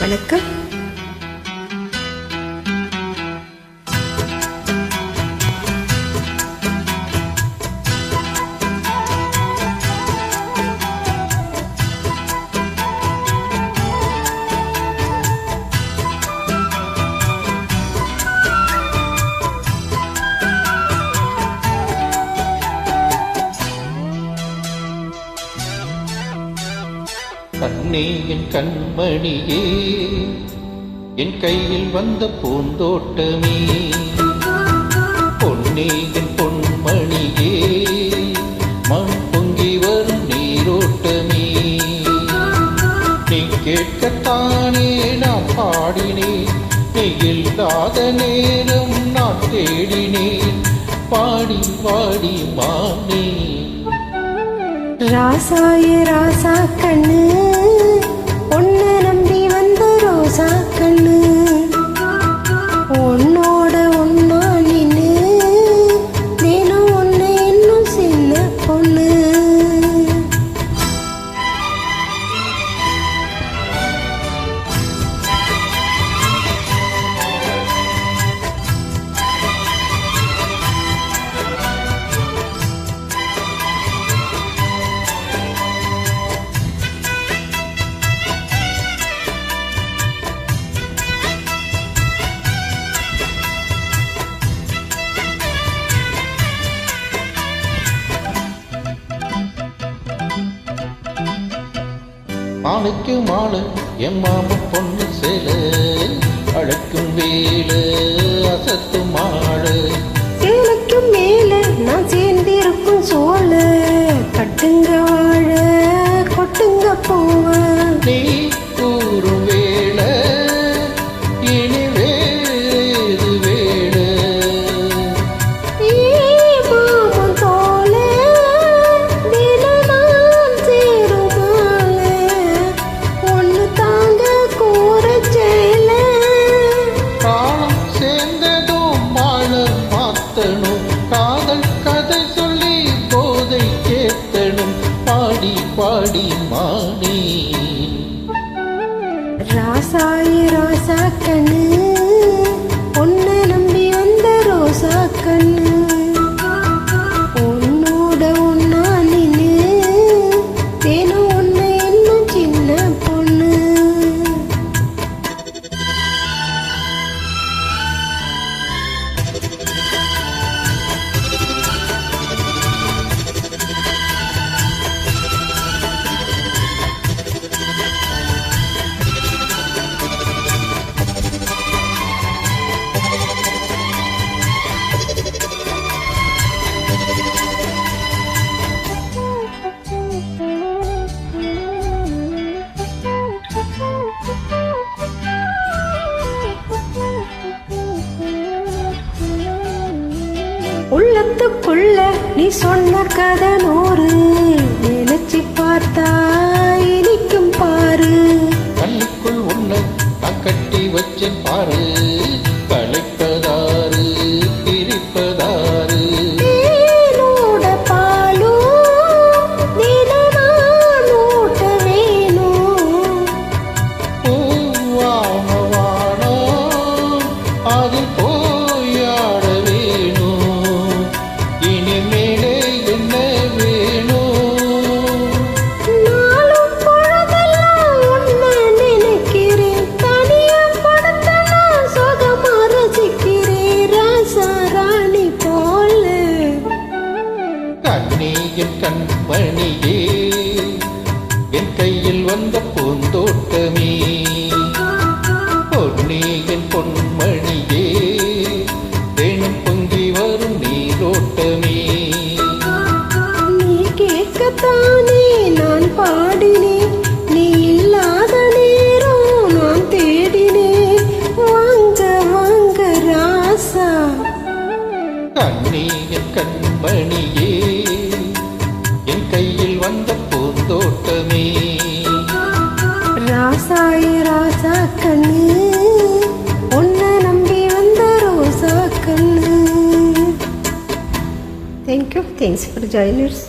வணக்கம். கண்ணே என் கண்மணியே என் கையில் வந்த பூந்தோட்டமே. பொன்னே என் பொன்மணியே மண் பொங்கி வரும் நீரோட்டமே. நீ கேட்கத்தானே நான் பாடினேன். நீ இல்லாத நேரம் நான் தேடினேன். பாடி பாடி மானே. ராசாயே ராசா கண்ணு. மாலைக்கு மாலை என் மாம பொண்ணு சேல அழைக்கும் வேல அசத்தும் மாலை சேலைக்கும் மேல நான் சேர்ந்திருக்கும் சோழ கட்டுங்க வாழ கொட்டுங்க போவ. உள்ளத்துக்குள்ள நீ சொன்ன கதை நூறு நினைச்சு பார்த்தா இனிக்கும் பாரு. கண்ணுக்குள் உன்னை நான் கட்டி வச்சேன் பாரு. கண்மணியே என் கையில் வந்த பூந்தோட்டமே. பொன்னீயின் பொன்மணியே தேனும் பொங்கி வரும் நீரோட்டமே. நீ கேட்கத்தானே நான் பாடினேன் நீ இல்லாத நேரம் நான் தேடினேன் வாங்க வாங்க ராசா. கண்மணியே என் கையில் வந்த பூந்தோட்டமே. ராசாய ராசா கண்ணு உன்னை நம்பி வந்த ரோசா கண்ணு தேங்க்யூ தேங்க்ஸ் ஃபார் ஜாயினர்ஸ்